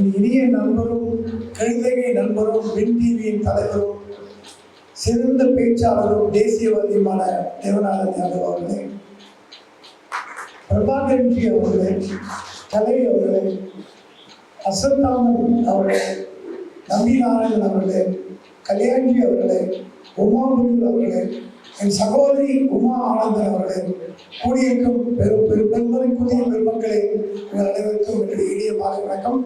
என் இனிய நண்பரும் கைதகை நண்பரும் வின் டிவியின் தலைவரும் சிறந்த பேச்சாளரும் தேசியவாதியுமான தேவநாதன் யாதவ் அவர்களே. பிரபாகரன்ஜி அவர்களே கலை அவர்களே அசந்தாமன் அவர்களே நம்பி நாராயணன் அவர்களே கல்யாண்ஜி அவர்களே உமா அவர்களே என் சகோதரி உமா ஆனந்தன் அவர்களே கூடியிருக்கும் பெரும் பெரும் பெருமதிக்குரிய பெருமக்களே உங்கள் அனைவருக்கும் என்னுடைய இனிய மாலை வணக்கம்.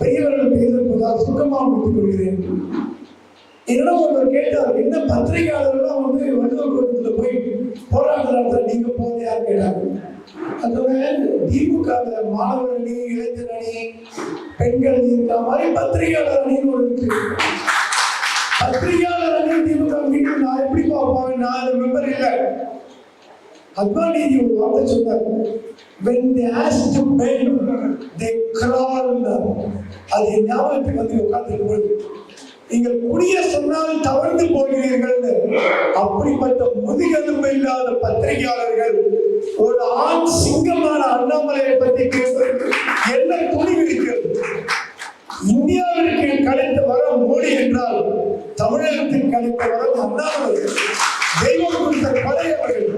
பெரியவர்கள் பேசுவதால் சுத்தமாக முடித்துக் கொள்கிறேன் என்னிடம் ஒருவர் கேட்டார் என்ன பத்திரிகையாளர்கள்லாம் வந்து வள்ளுவர் கோட்டத்தில் போய் போராட்டம் நடத்த நீங்க போதையா கேட்டாங்க. அதோட திமுக மாணவர் அணி இளைஞர் அணி பெண்கள் அணி இருக்க மாதிரி பத்திரிகையாளர் அணின்னு ஒரு இருக்கு. அத்வானி ஒரு வார்த்தை சொன்னார் when they asked to bend they crawled அது ஞாபகத்துக்கு வந்து உட்கார்ந்து பொழுது நீங்கள் குடிய சொன்னால் தவழ்ந்து போகிறீர்கள் அப்படிப்பட்ட முதுகெலும்பு இல்லாத பத்திரிகையாளர்கள் ஒரு ஆண் சிங்கமான அண்ணாமலையை பற்றி கேட்பதற்கு என்ன துணிவு இருக்கிறது இந்தியாவிற்கு கிடைத்த வரம் மோடி என்றால் தமிழகத்திற்கு கிடைத்த வரம் அண்ணாமலை தெய்வம் கொடுத்த படையவர்கள்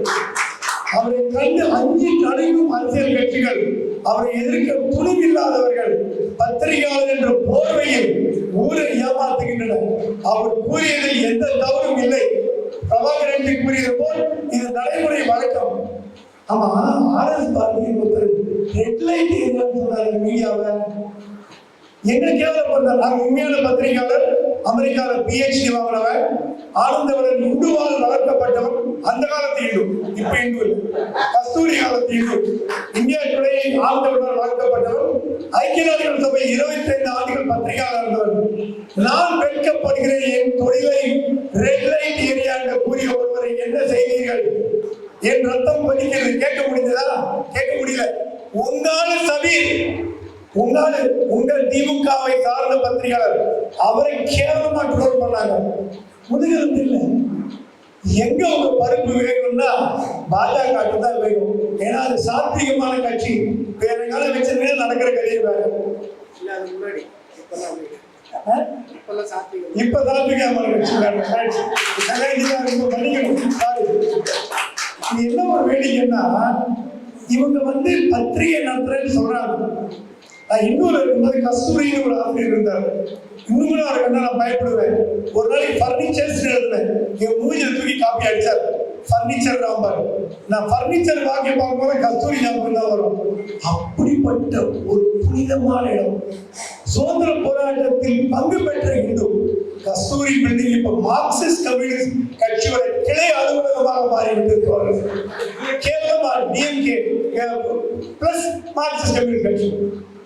அவரை கண்டு அஞ்சி நடுங்கும் அரசியல் கட்சிகள் அவரை எதிர்க்க துணிவில்லாதவர்கள் பத்திரிகையாளர் என்ற போர்வையில் ஊரை ஏமாத்துகின்றனர் அவர் கூறியதில் எந்த தவறும் இல்லை பிரபாகரன் கூறியது போல் இது நடைமுறை வழக்கம் ஆமா ஆர்எஸ் பாரதி ஒருத்தர் ஹெட்லைட் ஏரியான்னு மீடியாவில். மீடியாவை எங்க கேவலப்படுறார் நாங்க உண்மையான பத்திரிகையாளர் அமெரிக்கால பிஹெச்டி வாங்கினவன் ஆனந்தவன் இந்துவால் வளர்க்கப்பட்டவன் அந்த காலத்து இந்து இப்ப இந்து கஸ்தூரி காலத்து இந்து. இந்தியா டுடே ஆனந்தவனால் வளர்க்கப்பட்டவன் ஐக்கிய நாடுகள் சபை இருபத்தி ஐந்து ஆண்டுகள் பத்திரிகையாளர் இருந்தவன் நான் வெட்கப்படுகிறேன் என் தொழிலை ரெட் லைட் ஏரியா என்று கூறிய என் ரத்தம் கொதிக்கிறது கேட்க முடிந்ததா கேட்க முடியல. உங்கால சபீர் உங்களால உங்கள் திமுகவை சார்ந்த பத்திரிகையாளர் அவரை கேவலமா ட்ரோல் பண்ணாங்க. முதுகெலும்பு இல்லை. எங்க உங்க பருப்பு வேணும்னா பாஜக தான் வேணும். ஏன்னா அது சாத்வீகமான கட்சி. வேற எங்கால வச்சிருந்தே நடக்கிற கதையை வேற. இப்ப சாத்வீகமான கட்சி வேற. ரொம்ப மன்னிக்கணும். அது என்ன ஒரு வேடிக்கைன்னா இவங்க வந்து பத்திரிகை நடத்துறேன்னு சொல்றாங்க. நான் இன்னொரு இருக்கும்போது கஸ்தூரின்னு ஒரு ஆசிரியர் இருந்தார். இன்னும் கூட அவரை கண்டா நான் பயப்படுவேன். ஒரு நாளைக்கு ஃபர்னிச்சர்ஸ் எழுதுனேன். என் மூஞ்சில தூக்கி காப்பி அடிச்சார். ஃபர்னிச்சர் ராம்பர். நான் ஃபர்னிச்சர் வாங்கி பார்க்கும்போது கஸ்தூரி ஞாபகம் தான் வரும். அப்படிப்பட்ட ஒரு புனிதமான இடம். சுதந்திர போராட்டத்தில் பங்கு பெற்ற இந்து. கஸ்தூரி பில்டிங் இப்ப மார்க்சிஸ்ட் கம்யூனிஸ்ட் கட்சியோட கிளை அலுவலகமாக மாறிவிட்டிருக்கிறார்கள் கேவலமா டிஎம்கே பிளஸ் மார்க்சிஸ்ட் கம்யூனிஸ்ட் கட்சி.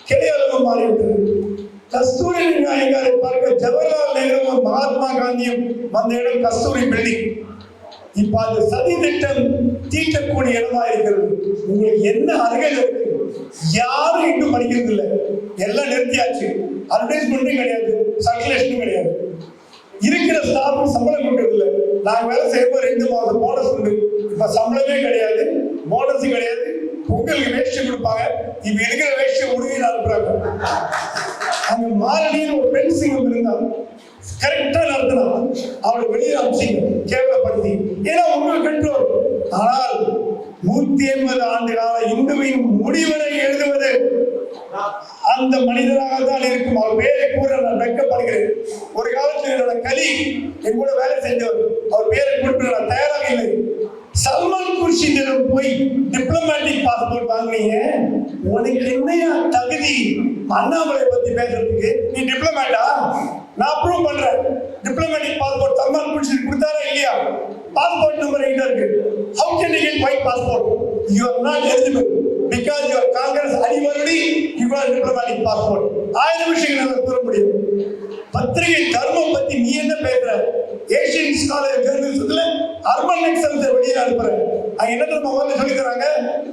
கிளை அலுவலகம் மாறிவிட்டது கஸ்தூரி நாயகாரை பார்க்க ஜவஹர்லால் நேருவும் மகாத்மா காந்தியும் வந்த இடம் கஸ்தூரி பில்டிங் இப்ப அந்த சதி திட்டம் தீட்டக்கூடிய இடமா இருக்கிறது. உங்களுக்கு என்ன அருகில் இருக்கு? யாரும் இன்னும் படிக்கிறது இல்லை எல்லாம் நிறுத்தியாச்சு. அட்வர்டைஸ்மெண்ட்டும் கிடையாது. சர்க்குலேஷனும் கிடையாது. இருக்கிற ஸ்டாஃப் சம்பளம் கொடுக்கறது இல்லை நாங்கள் வேலை செய்யும்போது ரெண்டு மாதம் போனஸ் உண்டு. இப்ப சம்பளமே கிடையாது. போனஸும் கிடையாது. பொங்கலுக்கு வேஷ்டி கொடுப்பாங்க. இப்ப இருக்கிற வேஷ்டி உறுதியில் அனுப்புறாங்க. அங்க மாரணின்னு ஒரு பெண் சிங்கம் இருந்தாங்க கரெக்டா நடத்தினான் அவளை வெளியே அமிச்சிங்க கேவலப்படுத்தி. ஏன்னா உங்க கண்ட்ரோல் ஆனால் நூத்தி எண்பது ஆண்டு கால இந்துவின் முடிவரை எழுதுவது அந்த மனிதராக தான் இருக்கும். அவர் பேரை கூற நான் வெட்கப்படுகிறேன். ஒரு காலத்தில் என்னோட கலி என் கூட வேலை செஞ்சவர். அவர் பேரை குறிப்பிட நான் தயாராக இல்லை. சல்மான் குர்ஷிதிடம் போய் டிப்ளமேட்டிக் பாஸ்போர்ட் வாங்குனீங்க. உனக்கு என்னையா தகுதி? அண்ணாமலை பத்தி பேசுறதுக்கு? நீ டிப்ளமேட்டா நான் அப்ரூவ் பண்றேன். டிப்ளமேட்டிக் பாஸ்போர்ட் சல்மான் குர்ஷித் கொடுத்தாரா இல்லையா? பாஸ்போர்ட் நம்பர் எங்க இருக்கு. How can you get my passport you are not eligible because your Congress அடிவருடி you are diplomatic passport ஆயிரம் விஷயங்கள் நம்ம கூற முடியும். பத்திரிகை தர்மம் பத்தி நீ என்ன பேசுற? ஏசியன் ஸ்காலர் தேர்ந்தெடுத்ததுல அர்பன் எக்ஸல்ஸ் வெளியே அனுப்புறேன். அங்க என்ன நம்ம முதல்ல சொல்லிக்கிறாங்க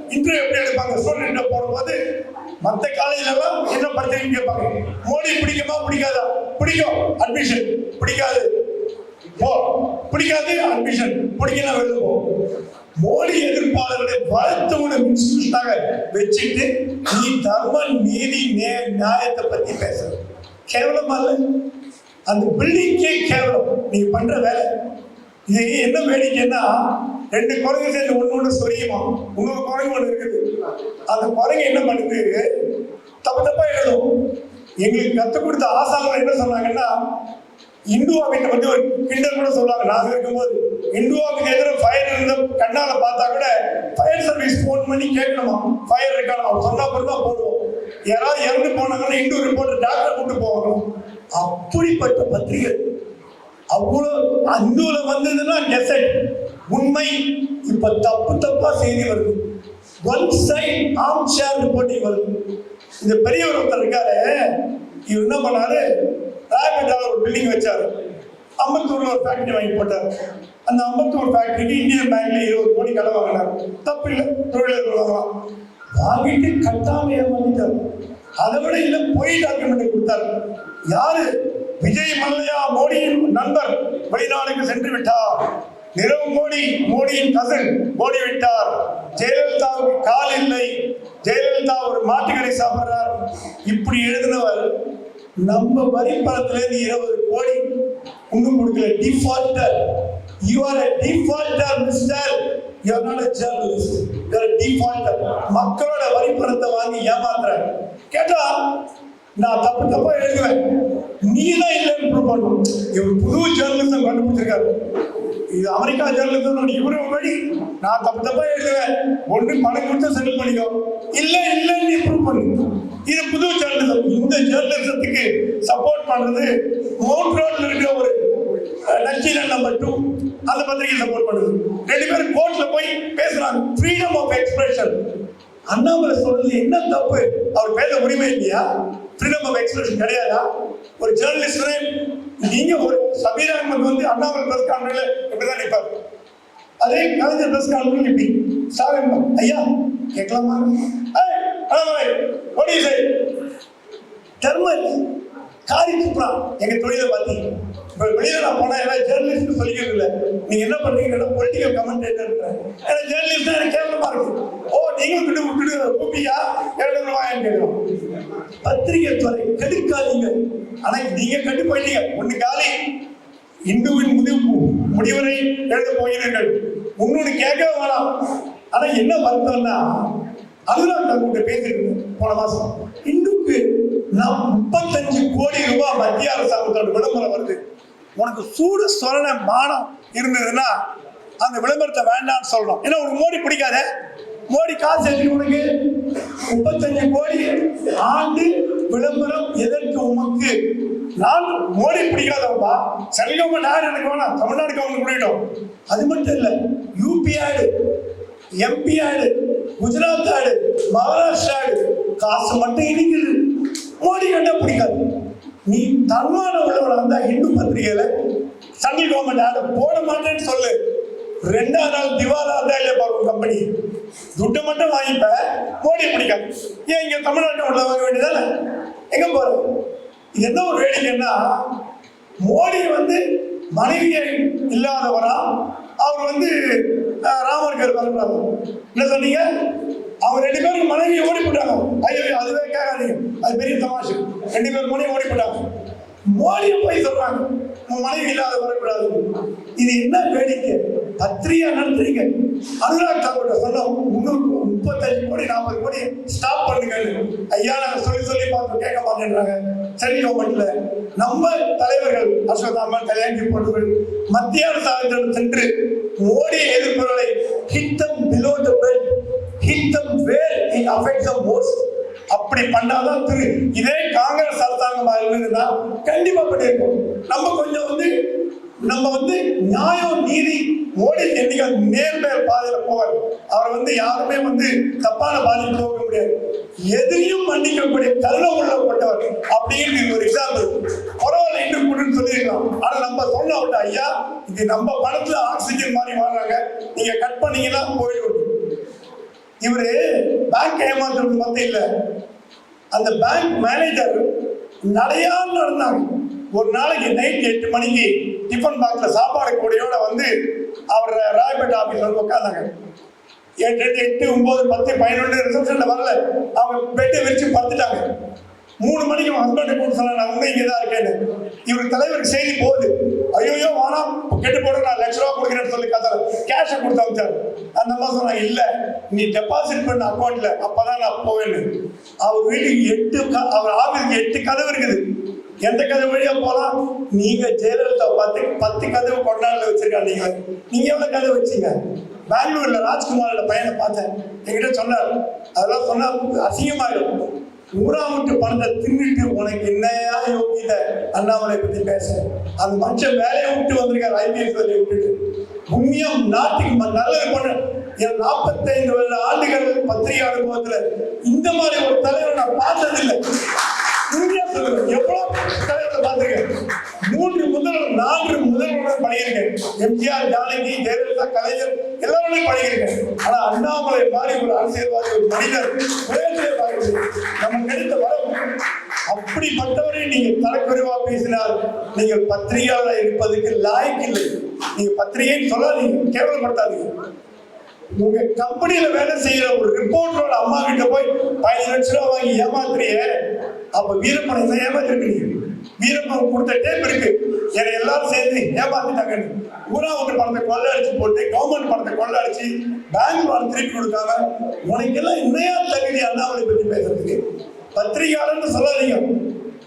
இன்டர்வியூ எப்படி எடுப்பாங்க? ஸ்டூடெண்ட் போடும்போது மத்த காலேஜ்ல எல்லாம் என்ன படிச்சிருக்கீங்க கேட்பாங்க. மோடி பிடிக்குமா? பிடிக்காதா? பிடிக்கும். அட்மிஷன் பிடிக்காது. போ. பிடிக்காது. அட்மிஷன் பிடிக்கலாம் வெளில போ மோடி எதிர்ப்பாளர்களை வாழ்த்தவனும் இன்ஸ்டிடியூஷனாக வச்சுட்டு நீ தர்ம நீதி நே நியாயத்தை பத்தி பேசுற. கேவலமா இல்லை? அந்த பில்டிங்கே கேவலம். நீ பண்ற வேலை. இது என்ன வேடிக்கைன்னா ரெண்டு குரங்கு சேர்ந்து ஒண்ணு ஒண்ணு சொரியுமா? இன்னொரு குரங்கு ஒண்ணு இருக்குது. அந்த குரங்கு என்ன பண்ணுது? தப்பு தப்பா எழுதும். எங்களுக்கு கற்றுக் கொடுத்த ஆசாமல் என்ன சொன்னாங்கன்னா இந்துவாவிட்ட பத்தி ஒரு கிண்டல் கூட சொல்லுவாங்க. நாங்க இருக்கும்போது இந்துவாவுக்கு எதிர ஃபயர் இருந்த கண்ணால பார்த்தா கூட ஃபயர் சர்வீஸ் ஃபோன் பண்ணி கேட்கணுமா? ஃபயர் இருக்கா அவர் சொன்னா அப்புறம் தான் போடுவோம். யாராவது இறந்து போனாங்கன்னா இந்து ரிப்போர்ட் டாக்டர் கூட்டு போவாங்க அப்படிப்பட்ட பத்திரிகை. அவ்வளோ அந்துல வந்ததுன்னா கெசட். உண்மை. இப்ப தப்பு தப்பா செய்தி வருது. ஒன் சைட் ஆம் ஷேர் ரிப்போர்ட்டிங் வருது. இந்த பெரியவர் ஒருத்தர் இருக்காரு. இவர் என்ன பண்ணாரு? ராயப்பேட்டால ஒரு பில்டிங் வச்சாரு. அம்பத்தூர்ல ஒரு ஃபேக்டரி வாங்கி போட்டார். அந்த அம்பத்தூர் ஃபேக்டரிக்கு இந்தியன் பேங்க்ல இருபது கோடி கடன் வாங்கினார். தப்பு இல்லை. தொழிலர்கள் வாங்கலாம். வாங்கிட்டு கட்டாமையா வாங்கிட்டார் அதை விட இல்லை பொய் டாக்குமெண்ட் கொடுத்தார். யாரு? விஜய் மல்லையா மோடியின் நண்பர். வெளிநாடுக்கு சென்று விட்டார். நிரவ் மோடி மோடியின் கசன் ஓடிவிட்டார். ஜெயலலிதாவுக்கு கால் இல்லை. ஜெயலலிதா ஒரு மாட்டுக்கறி சாப்பிடுறார். இப்படி எழுதினவர் நம்ம வரி பணத்துல இருபது கோடி இன்னும் கொடுக்கல. Defaulter you are a defaulter mister you are not மக்களோட வரி பணத்தை வாங்கி ஏமாத்துற கேட்டா நான் தப்பு தப்பா எழுதுவேன். நீ தான் இல்லைன்னு ப்ரூவ் பண்ணணும்? இவர் புது ஜேர்னலிசம் கண்டுபிடிச்சிருக்காரு. இது அமெரிக்கா ஜேர்னலிசம் இவரு படி நான் தப்பு தப்பா எழுதுவேன். ஒன்று பணம் கொடுத்து செட்டில் பண்ணிக்கோ. இல்ல இல்லைன்னு நீ ப்ரூவ் பண்ணு. இது புது ஜேர்னலிசம் இந்த ஜேர்னலிசத்துக்கு சப்போர்ட் பண்றது மவுண்ட் ரோட்ல இருக்கிற ஒரு நச்சினல் நம்பர் டூ அந்த பத்திரிகை சப்போர்ட் பண்ணுது ரெண்டு பேரும் கோர்ட்ல போய் பேசுறாங்க. ஃப்ரீடம் ஆஃப் எக்ஸ்பிரஷன் அண்ணாமலை சொல்றது என்ன தப்பு? அவர் பேச உரிமை இல்லையா? ஃப்ரீடம் ஆஃப் எக்ஸ்பிரஷன் கிடையாதா? ஒரு ஜேர்னலிஸ்ட் நீங்க ஒரு சபீர் அகமது வந்து அண்ணாவல் பிரஸ் கான்ஃபரன்ஸ்ல இப்படிதான் நிற்பார்? அதே கலைஞர் பிரஸ் கான்ஃபரன்ஸ் இப்படி ஸ்டாலின் ஐயா கேட்கலாமா? ஏய், தர்மம் இல்லை. காரி துப்புறான். எங்க தொழிலை பார்த்தீங்க வெளியில நான் போனா எல்லாம் ஜேர்னலிஸ்ட் சொல்லிக்கிறது இல்லை நீங்க என்ன பண்றீங்கன்னா பொலிட்டிக்கல் கமெண்டேட்டர் ஏன்னா ஜேர்னலிஸ்ட் எனக்கு கேவலமா இருக்கு ஓ நீங்களும் விட்டு விட்டு கூப்பியா? இரண்டு கேட்கணும் பத்திரிகை துறை கெடுக்காதீங்க. ஆனா நீங்க கட்டு போயிட்டீங்க. ஒண்ணு காலி. இந்துவின் முடிவு முடிவுரை எழுத போகிறீர்கள் இன்னொன்னு கேட்க வேணாம். ஆனா என்ன வருத்தம்னா அதுதான் நான் உங்கள்கிட்ட பேசியிருக்கேன் போன மாசம். இந்துக்கு நான் முப்பத்தஞ்சு கோடி ரூபாய் மத்திய அரசாங்கத்தோட விளம்பரம் வருது. உனக்கு சூடு சொரண மானம் இருந்ததுன்னா அந்த விளம்பரத்தை வேண்டாம்னு சொல்லணும். ஏன்னா உனக்கு மோடி பிடிக்காத? மோடி காசு எப்படி உனக்கு? முப்பத்தஞ்சு கோடி ஆண்டு விளம்பரம் எதற்கு உமக்கு? நான் மோடி பிடிக்காதவப்பா சென்ட்ரல் கவர்மெண்ட் யார் எனக்கு வேணாம். தமிழ்நாடு கவர்மெண்ட் பிடிக்கட்டும். அது மட்டும் இல்லை யூபி ஆடு எம்பி ஆடு குஜராத் ஆடு மகாராஷ்டிரா ஆடு காசு மட்டும் இனிக்குது. மோடி கண்டா பிடிக்காது. நீ தன்மான உள்ளவன வந்தா இந்து பத்திரிகையில சென்ட்ரல் கவர்மெண்ட் ஆட போட மாட்டேன்னு சொல்லு. ரெண்டாவது நாள் திவாலா தான் இல்லையா பாருங்க கம்பெனி துட்டு மட்டும் வாங்கிப்ப மோடி பிடிக்காது ஏன் இங்க தமிழ்நாட்டில் உள்ள வாங்க வேண்டியதானே? எங்க போற? இது என்ன ஒரு வேடிக்கைன்னா மோடி வந்து மனைவியை இல்லாதவரா? அவர் வந்து ராமருக்கு வரக்கூடாது என்ன சொன்னீங்க? அவங்க ரெண்டு பேரும் மனைவியை ஓடி போட்டாங்க ஐயோ அதுவே கேட்காதீங்க. அது பெரிய தமாஷு. ரெண்டு பேரும் மனைவி ஓடி போட்டாங்க மோடியை போய் சொல்றாங்க. உன் மனைவி இல்லாத வரக்கூடாது. இது என்ன வேடிக்கை? பத்திரியா நடத்துறீங்க? அனுராக் தாக்கூர் சொன்னோம் முன்னூறு முப்பத்தஞ்சு கோடி நாற்பது கோடி ஸ்டாப் பண்ணுங்க ஐயா நாங்க சொல்லி சொல்லி பார்த்து கேட்க மாட்டேன்றாங்க. சென்னை கவர்மெண்ட்ல நம்ம தலைவர்கள் அசோகாமல் கல்யாணி போன்றவர்கள் மத்திய அரசாங்கத்திடம் சென்று மோடி எதிர்ப்புகளை hit them below the belt hit them where it affects them most அப்படி பண்ணாதான் திரு இதே காங்கிரஸ் அரசாங்கமா இருந்ததுன்னா கண்டிப்பா பண்ணியிருக்கோம் நம்ம கொஞ்சம் வந்து நம்ம வந்து நியாயம் நீதி மோடி என்னைக்கு நேர்மையான பாதையில போவார் அவர் வந்து யாருமே வந்து தப்பான பாதையில் போக முடியாது. எதையும் மன்னிக்கக்கூடிய கருணை உள்ளப்பட்டவர் அப்படிங்கிறது அப்படின்னு ஒரு எக்ஸாம்பிள் பரவாயில்ல இன்னும் கூடன்னு சொல்லியிருக்கலாம். ஆனா நம்ம சொன்ன விட்டு ஐயா இது நம்ம பணத்துல ஆக்சிஜன் மாதிரி வாழ்றாங்க நீங்க கட் பண்ணீங்கன்னா போயிடும். இவரு பேங்க் ஏமாத்துறது மட்டும் இல்லை. அந்த பேங்க் மேனேஜர் நிறையா நடந்தாங்க ஒரு நாளைக்கு நைட் எட்டு மணிக்கு டிஃபன் பாக்ஸ்ல சாப்பாடு கூடையோட வந்து அவர் ராயப்பேட்டை ஆபீஸ்ல வந்து உட்காந்தாங்க எட்டு எட்டு, எட்டு ஒன்பது பத்து பதினொன்று ரிசப்ஷன்ல வரல. அவங்க பெட்டை விரிச்சு படுத்துட்டாங்க. மூணு மணிக்கு ஹஸ்பண்ட் போட்டு சொன்னாங்க நான் உண்மை இங்கே தான் இருக்கேன்னு. இவர் தலைவருக்கு செய்தி போகுது. ஐயோ வேணாம் கெட்டு போட நான் லட்ச ரூபா கொடுக்குறேன்னு சொல்லி கதை கேஷை கொடுத்து அமைச்சார். அந்த அம்மா சொன்னாங்க இல்லை நீ டெபாசிட் பண்ண அக்கௌண்ட்ல அப்பதான் நான் போவேன்னு. அவர் வீட்டுக்கு எட்டு க- அவர் ஆபீஸ்க்கு எட்டு கதவு இருக்குது. எந்த கதவு வழியா போலாம்? நீங்க ஜெயலலிதா பார்த்து பத்து கதவு கொண்டாடுல வச்சிருக்காங்க நீங்க. நீங்க எவ்வளவு கதவு வச்சீங்க? பெங்களூர்ல ராஜ்குமாரோட பையனை பார்த்தேன். என்கிட்ட சொன்னார். அதெல்லாம் சொன்னா அசிங்கமாயிடும் ஊராம் விட்டு பணத்தை தின்னுட்டு உனக்கு என்னையா யோகித அண்ணாமலை பத்தி பேச அந்த மனுஷன் வேலையை விட்டு வந்திருக்காரு ஐபிஎஸ் வேலையை விட்டுட்டு. புண்ணியம் நாட்டுக்கு ம- நல்லது பண்ண என் நாற்பத்தைந்து வருட ஆண்டுகள் பத்திரிகை அனுபவத்துல இந்த மாதிரி ஒரு தலைவர் நான் பார்த்ததில்லை. உண்மையா சொல்லுங்க எவ்வளவு தலைவரை பார்த்திருக்கேன்? மூன்று முதல்வர் நான்கு முதல்வர்கள் பணியிருக்கேன். எம்ஜிஆர் ஜானகி ஜெயலலிதா கலைஞர் எல்லாரோடையும் பணியிருக்கேன். ஆனா மாதிரி ஒரு அரசியல்வாதி ஒரு மனிதர் நம்ம கிடைத்த வரம். அப்படிப்பட்டவரை நீங்க தரக்குறைவா பேசினால் நீங்கள் பத்திரிகையாளர் இருப்பதுக்கு லாய்க்கு இல்லை. நீங்க பத்திரிகை சொல்லாதீங்க கேவலப்படுத்தாதீங்க. உங்க கம்பெனியில வேலை செய்யற ஒரு ரிப்போர்ட்டரோட அம்மா கிட்ட போய் பதினஞ்சு லட்ச ரூபா வாங்கி ஏமாத்துறீங்க அப்ப வீரப்பனை தான் ஏமாத்திருக்கீங்க வீரப்பன் கொடுத்த டேப் இருக்கு. என்னை எல்லாரும் சேர்ந்து ஏமாத்திட்டாங்க ஊரா ஒன்று படத்தை கொள்ளடிச்சு போட்டு கவர்மெண்ட் படத்தை கொள்ளடிச்சு பேங்க் பணம் திருப்பி கொடுக்காம உனக்கெல்லாம் என்னையா தகுதி அண்ணாமலை பத்தி பேசுறதுக்கு? பத்திரிகையாளர்னு சொல்லாதீங்க.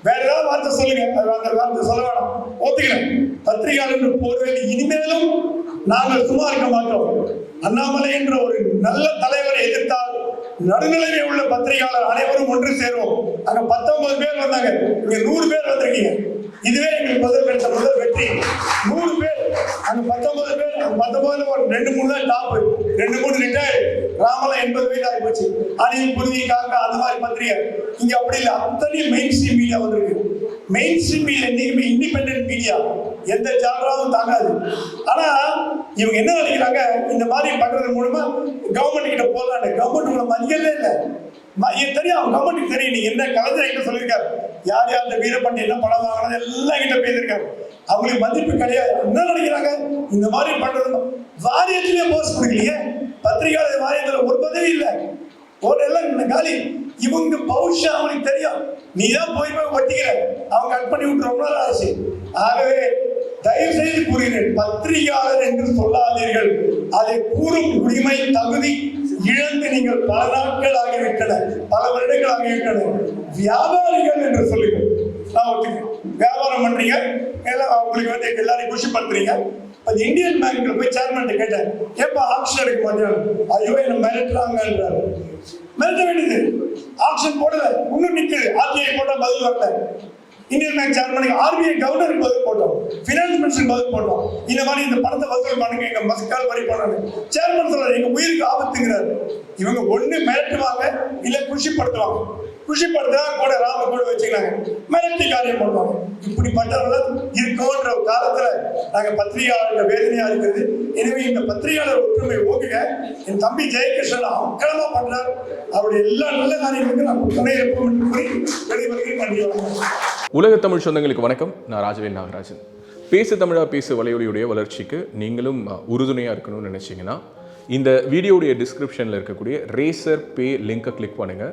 வேற ஏதாவது வார்த்தை சொல்லுங்க. அந்த வார்த்தை சொல்ல வேணாம். ஒத்துக்கிறேன். பத்திரிகையாளர் போர்வையில் இனிமேலும் நாங்கள் சும்மா இருக்க மாட்டோம். அண்ணாமலை என்ற ஒரு நல்ல தலைவரை எதிர்த்தால் நடுநிலைமை உள்ள பத்திரிகையாளர் அனைவரும் ஒன்று சேருவோம். அங்க பத்தொன்பது பேர் வந்தாங்க. இங்க நூறு பேர் வந்திருக்கீங்க. இதுவே எங்களுக்கு முதல் பெற்ற முதல் வெற்றி. நூறு பேர் அங்க பத்தொன்பது பேர் அந்த பத்தொன்பதுல ஒரு ரெண்டு மூணு தான் டாப் ரெண்டு மூணு ரிட்டையர் ராமலா எண்பது வயது ஆகி போச்சு. அணில் குருவி காக்கா அந்த மாதிரி பத்திரிகை. இங்க அப்படி இல்லை. அத்தனையும் மெயின் ஸ்ட்ரீம் மீடியா வந்திருக்கு. மெயின் ஸ்ட்ரீம் மீடியா இன்னைக்கு இண்டிபெண்டன்ட் மீடியா எந்த ஜாலராவும் தாங்காது. ஆனா இவங்க என்ன நினைக்கிறாங்க? இந்த மாதிரி பண்றது மூலமா கவர்மெண்ட் கிட்ட போகலான்னு கவர்மெண்ட் உங்களை மதிக்கவே இல்லை. தெரியும் அவங்க கவர்மெண்ட்டுக்கு தெரியும். நீங்க என்ன கலைஞர் கிட்ட சொல்லியிருக்காரு? யார் யார் இந்த வீரப்பண்டி என்ன பணம் வாங்கினது எல்லாம் கிட்ட பேசியிருக்காரு. அவங்களுக்கு மதிப்பு கிடையாது. என்ன நினைக்கிறாங்க? இந்த மாதிரி பண்றது வாரியத்திலே போஸ்ட் கொடுக்கலையே. பத்திரிகையாளர் வாரியத்தில் ஒரு பதவி இல்லை. ஒரு இந்த காலி. இவங்க பௌஷா அவனுக்கு தெரியும். நீ தான் போய் போய் ஒட்டிக்கிற. அவன் கட் பண்ணி விட்டு ரொம்ப நாள் ஆச்சு ஆகவே தயவு செய்து கூறுகிறேன் பத்திரிகையாளர் என்று சொல்லாதீர்கள். அதை கூறும் உரிமை தகுதி இழந்து நீங்கள் பல நாட்கள் ஆகிவிட்டன. பல வருடங்கள் ஆகிவிட்டன. வியாபாரிகள் என்று சொல்லுங்கள். நான் ஒத்துக்கிறேன். வியாபாரம் பண்றீங்க. எல்லாம் உங்களுக்கு வந்து எல்லாரையும் குஷிப்படுத்துறீங்க. அது இந்தியன் பேங்க்ல போய் சேர்மன் கேட்டேன் ஏப்பா ஆக்ஷன் எடுக்க மாட்டேன்? ஐயோ என்ன மிரட்டுறாங்கன்றாரு. மிரட்ட வேண்டியது. ஆக்ஷன் போடல இன்னும் நிக்குது. ஆர்பிஐ போட்டா பதில் வரல. இந்தியன் பேங்க் சேர்மனுக்கு ஆர்பிஐ கவர்னருக்கு பதில் போட்டோம். பினான்ஸ் மினிஸ்டர் பதில் போட்டோம். இந்த மாதிரி இந்த பணத்தை வசூல் பண்ணுங்க எங்க மஸ்கால் வரி பண்ணாங்க சேர்மன் சொல்றாரு எங்க உயிருக்கு ஆபத்துங்கிறாரு. இவங்க ஒண்ணு மிரட்டுவாங்க இல்ல குஷிப்படுத்துவாங்க. குஷிப்படுத்தா கூட ராம கூட வச்சுக்கிறாங்க. மிரட்டி காரியம் பண்ணுவாங்க இப்படிப்பட்டவர்கள் இருக்கோன்ற காலத்துல நாங்க பத்திரிகையாளர்கள் வேதனையா இருக்கிறது. எனவே இந்த பத்திரிகையாளர் ஒற்றுமை ஓகுங்க என் தம்பி ஜெயகிருஷ்ணன் அக்கிரமா பண்றார். அவருடைய எல்லா நல்ல காரியங்களுக்கும் நான் துணை இருப்போம் என்று கூறி வெளிவருகிறேன் நன்றி உலக தமிழ் சொந்தங்களுக்கு வணக்கம். நான் ராஜவேல் நாகராஜன். பேசு தமிழா பேசு வலையொலியுடைய வளர்ச்சிக்கு நீங்களும் உறுதுணையாக இருக்கணும்னு நினச்சிங்கன்னா இந்த வீடியோடைய டிஸ்கிரிப்ஷனில் இருக்கக்கூடிய ரேசர் பே லிங்கை கிளிக் பண்ணுங்கள்